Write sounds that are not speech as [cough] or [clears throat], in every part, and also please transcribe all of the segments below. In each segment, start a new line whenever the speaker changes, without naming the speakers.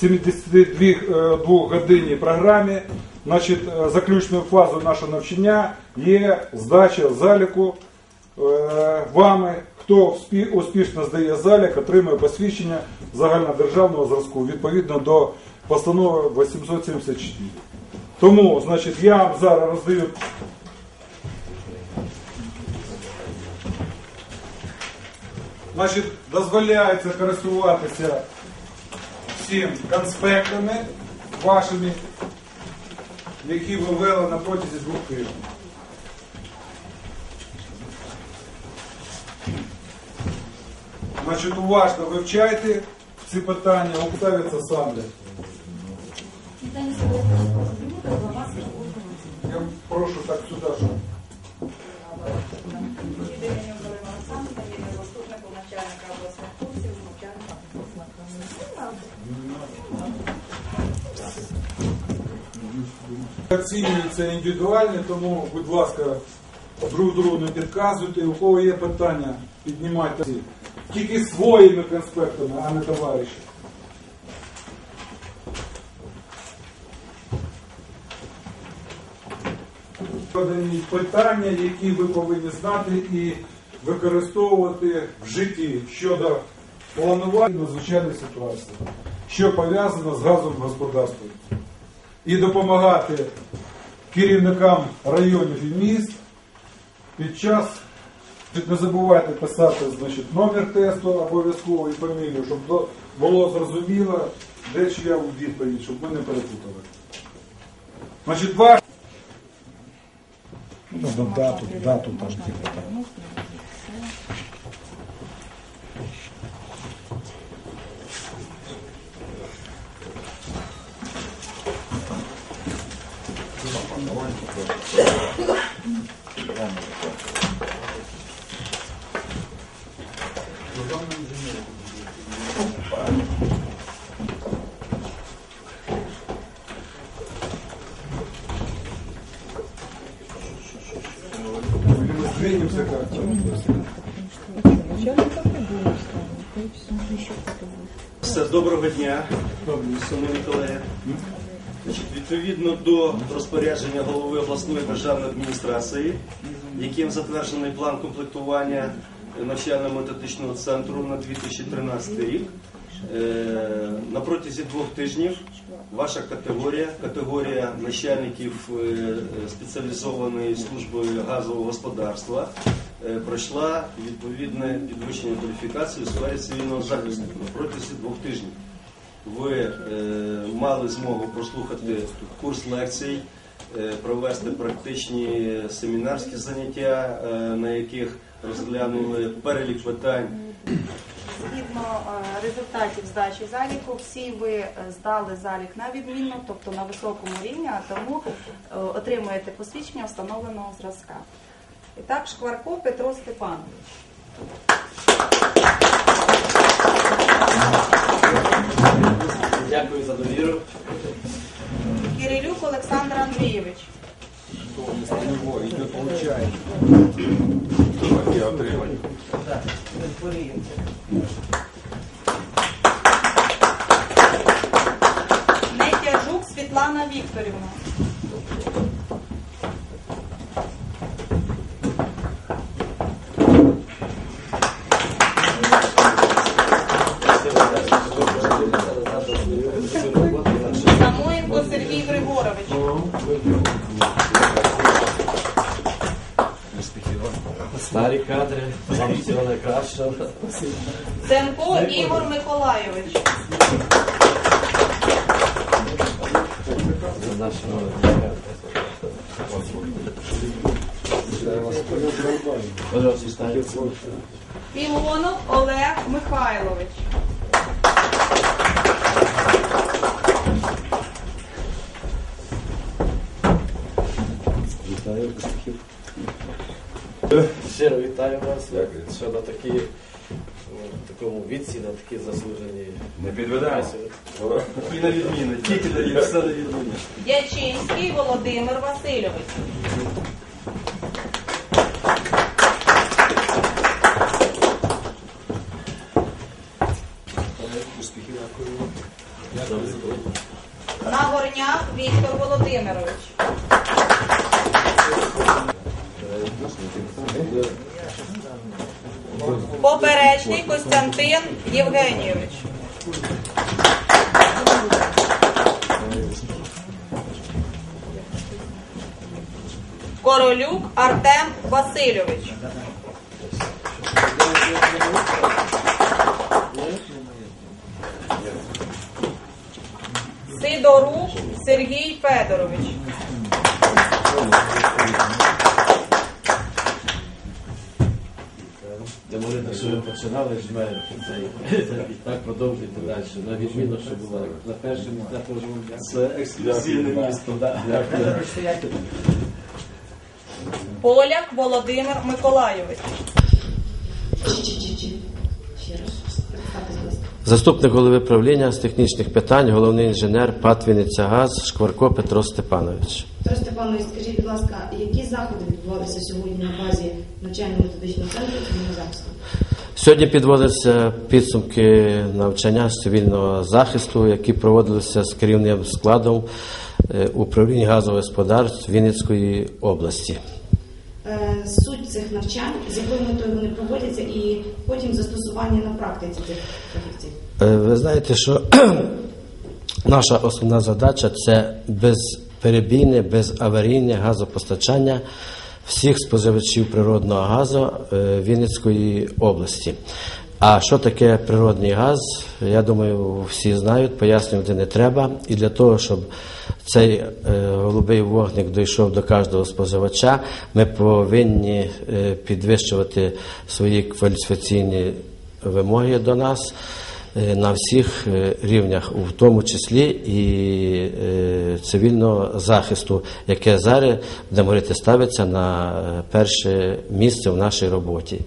72 годинній програмі. Значить, е, заключною фазою нашого навчання є здача заліку е, вами. Хто успішно здає залік, отримує посвідчення загальнодержавного зразку відповідно до постанови 874. Тому, значить, я вам зараз роздаю Значить, дозволяється користуватися всім конспектами вашими, які ви ввели на протязі двох тижнів. Значить, уважно вивчайте ці питання.
Питання сьогодні глава
Я прошу так сюди, щоб
Єдиня Галина Олександрівна, є заступником начальника обласних
оцінюється індивідуально, тому, будь ласка, друг другу не підказуйте. У кого є питання, піднімайте тільки своїми конспектами, а не товариші. Подані питання, які ви повинні знати і використовувати в житті щодо планування надзвичайної ситуації, що пов'язано з газовим господарством і допомагати керівникам районів і міст під час. Не забувайте писати значить, номер тесту обов'язково і фамілію, щоб було зрозуміло, де чия відповідь, щоб ми не перепутали. Значить, ваш...
Дату, дату там
Все, доброго дня, шановні колеги. Відповідно до розпорядження голови обласної державної адміністрації, яким затверджений план комплектування навчально-методичного центру на 2013 рік, е, на протязі двох тижнів ваша категорія, категорія начальників е, спеціалізованої служби газового господарства, е, пройшла відповідне підвищення кваліфікації у сфері цивільного захисту на протязі двох тижнів. Ви е, мали змогу прослухати курс лекцій, е, провести практичні семінарські заняття, е, на яких розглянули перелік питань
Згідно е, результатів здачі заліку, всі ви е, здали залік на відмінно, тобто на високому рівні, а тому е, отримуєте посвідчення встановленого зразка. І так, Шкварко Петро Степанович.
Дякую за довіру.
Кирилюк Олександр Андрійович. Нетяжук Світлана Вікторівна.
Вам всього
Ігор Миколайович. Філонов Олег Михайлович.
Вітаю. Щиро вітаю вас. Що на такі, ну, такому віці, на такі заслужені.
Не підведаємо. І на відміну, тільки на відміну, все на відміну.
Дячинський Володимир Васильович.
Успіхів. Дякую.
Нагорняк Віктор Володимирович. Поперечний Костянтин Євгенійович. Королюк Артем Васильович. Сидорук Сергій Федорович.
Де говорити, що ви починали жме, і так продовжуйте далі. На відміну, що було на першому, першому.
Це ексклюзивне місто.
Поляк Володимир Миколайович.
Заступник голови правління з технічних питань, головний інженер ПАТ «Вінниця Газ Шкварко Петро Степанович.
Петро Степанович, скажіть, будь ласка, які заходи відбувалися сьогодні на базі навчально-методичного центру захисту?
Сьогодні підводяться підсумки навчання з цивільного захисту, які проводилися з керівним складом е, управління газових господарств Вінницької області.
Е, Суть цих навчань, з якою метою вони проводяться, і потім застосування на практиці цих фахівців.
Е, Ви знаєте, що [clears throat] наша основна задача це безперебійне, безаварійне газопостачання всіх споживачів природного газу е, Вінницької області. А що таке природний газ? Я думаю, всі знають, пояснювати не треба. І для того, щоб цей е, голубий вогник дійшов до кожного споживача, ми повинні е, підвищувати свої кваліфікаційні вимоги до нас на всіх е, рівнях, у тому числі і е, цивільного захисту, яке зараз будемо говорити, ставиться на е, перше місце в нашій роботі.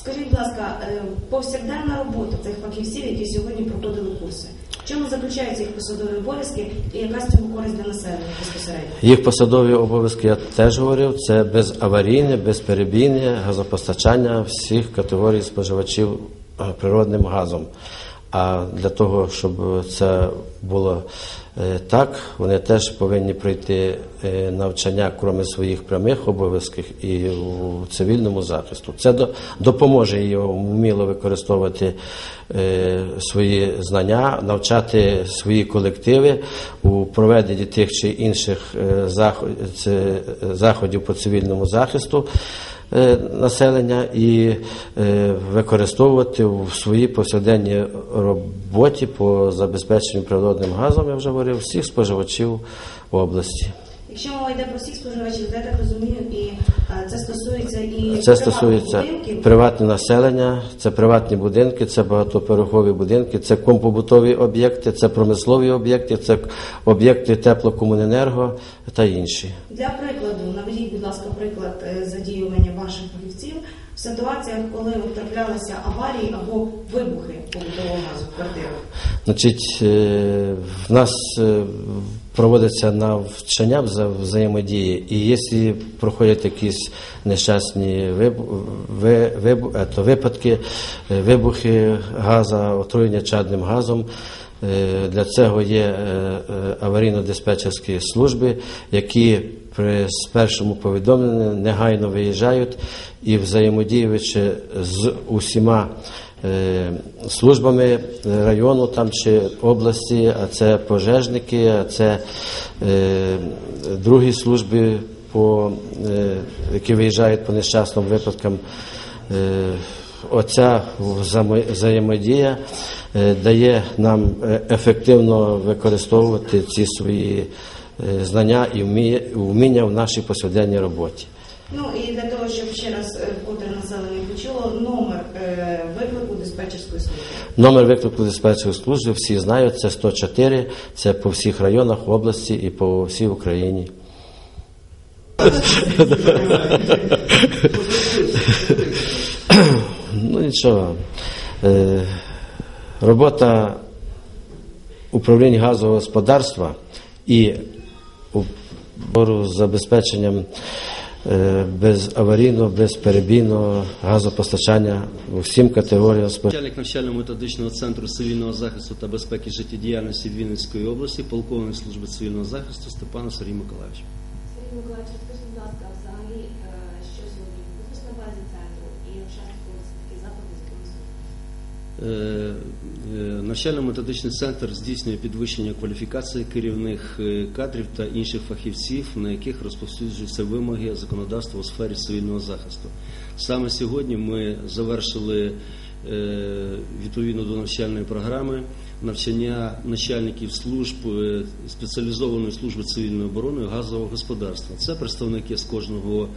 Скажіть, будь ласка, е, повсякденна робота цих фахівців, які сьогодні проходили курси. В чому заключаються їх посадові обов'язки і яка з цього користь для населення безпосередньо?
Їх посадові обов'язки я теж говорив. Це безаварійне, безперебійне газопостачання всіх категорій споживачів е, природним газом. А для того, щоб це було е, так, вони теж повинні пройти е, навчання, крім своїх прямих обов'язків, і у цивільному захисту. Це до- допоможе їм вміло використовувати е, свої знання, навчати свої колективи у проведенні тих чи інших заходів по цивільному захисту населення і е, використовувати в своїй повсякденній роботі по забезпеченню природним газом, я вже говорив, всіх споживачів області.
Якщо мова йде про всіх споживачів, я так розумію, е, це стосується і
Це стосується приватне населення, це приватні будинки, це багатоповерхові будинки, це компобутові об'єкти, це промислові об'єкти, це об'єкти теплокомуненерго та інші.
Для прикладу, наведіть, будь ласка, приклад е, задіювання ваших фахівців в ситуаціях, коли траплялися аварії або вибухи побутового газу в квартирах.
Значить, е, в нас е, проводиться навчання вза- взаємодії, і якщо проходять якісь нещасні ето, випадки, е, вибухи газа, отруєння чадним газом, е, для цього є е, е, аварійно-диспетчерські служби, які при першому повідомленні негайно виїжджають і взаємодіючи з усіма е, службами району там чи області, а це пожежники, а це е, другі служби, по, е, які виїжджають по нещасним випадкам. Е, Оця взаємодія е, дає нам е, ефективно використовувати ці свої е, знання і вмі- вміння в нашій повсякденній роботі.
Ну і для того, щоб ще раз е, вкотре населення почуло номер е, виклику диспетчерської служби.
Номер виклику диспетчерської служби всі знають, це 104, це по всіх районах області і по всій Україні. Ну нічого. Е, Робота управління газового господарства і забезпеченням е, безаварійного, безперебійного газопостачання всім категоріям.
Начальник навчально-методичного центру цивільного захисту та безпеки життєдіяльності Вінницької області, полковник служби цивільного захисту Степан Сергій Миколаївич.
Сергій Миколаївич, скажіть, будь ласка,
Навчально-методичний центр здійснює підвищення кваліфікації керівних е, кадрів та інших фахівців, на яких розповсюджуються вимоги законодавства у сфері цивільного захисту. Саме сьогодні ми завершили е, відповідно до навчальної програми навчання начальників служб е, спеціалізованої служби цивільної оборони газового господарства. Це представники з кожного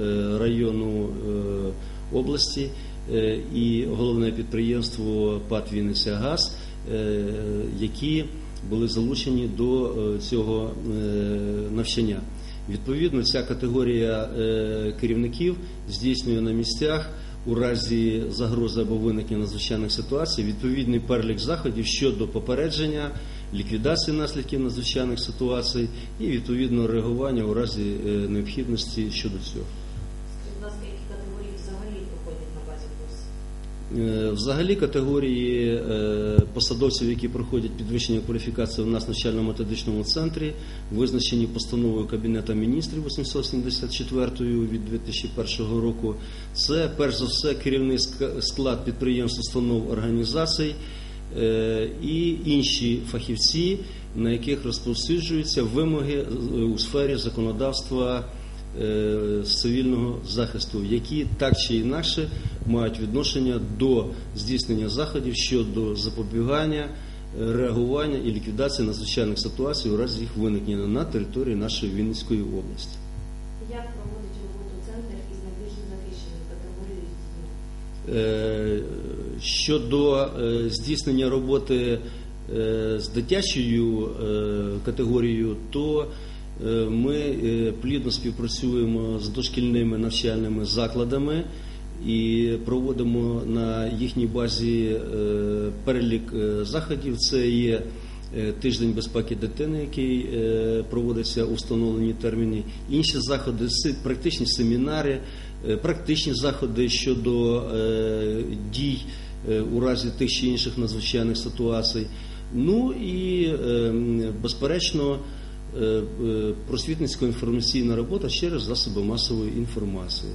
е, району е, області е, і головне підприємство ПАТ Вінниця е, які були залучені до е, цього е, навчання. Відповідно, ця категорія е, керівників здійснює на місцях у разі загрози або виникнення надзвичайних ситуацій відповідний перелік заходів щодо попередження, ліквідації наслідків надзвичайних ситуацій і відповідно реагування у разі е, необхідності щодо цього.
Взагалі
категорії е, посадовців, які проходять підвищення кваліфікації у нас в навчально-методичному центрі, визначені постановою Кабінету міністрів 874 від 2001 року. Це перш за все керівний склад підприємств, установ організацій е, і інші фахівці, на яких розповсюджуються вимоги е, у сфері законодавства е, з цивільного захисту, які так чи інакше мають відношення до здійснення заходів щодо запобігання, е, реагування і ліквідації надзвичайних ситуацій у разі їх виникнення на території нашої Вінницької області.
Як проводить роботу центр із найбільш захищених категорій?
Е, Щодо е, здійснення роботи е, з дитячою е, категорією, то е, ми е, плідно співпрацюємо з дошкільними навчальними закладами і проводимо на їхній базі е, перелік е, заходів. Це є е, тиждень безпеки дитини, який е, проводиться у встановлені терміни. Інші заходи, практичні семінари, е, практичні заходи щодо е, дій е, у разі тих чи інших надзвичайних ситуацій. Ну і е, м, безперечно. Е, е, Просвітницько-інформаційна робота через засоби масової інформації.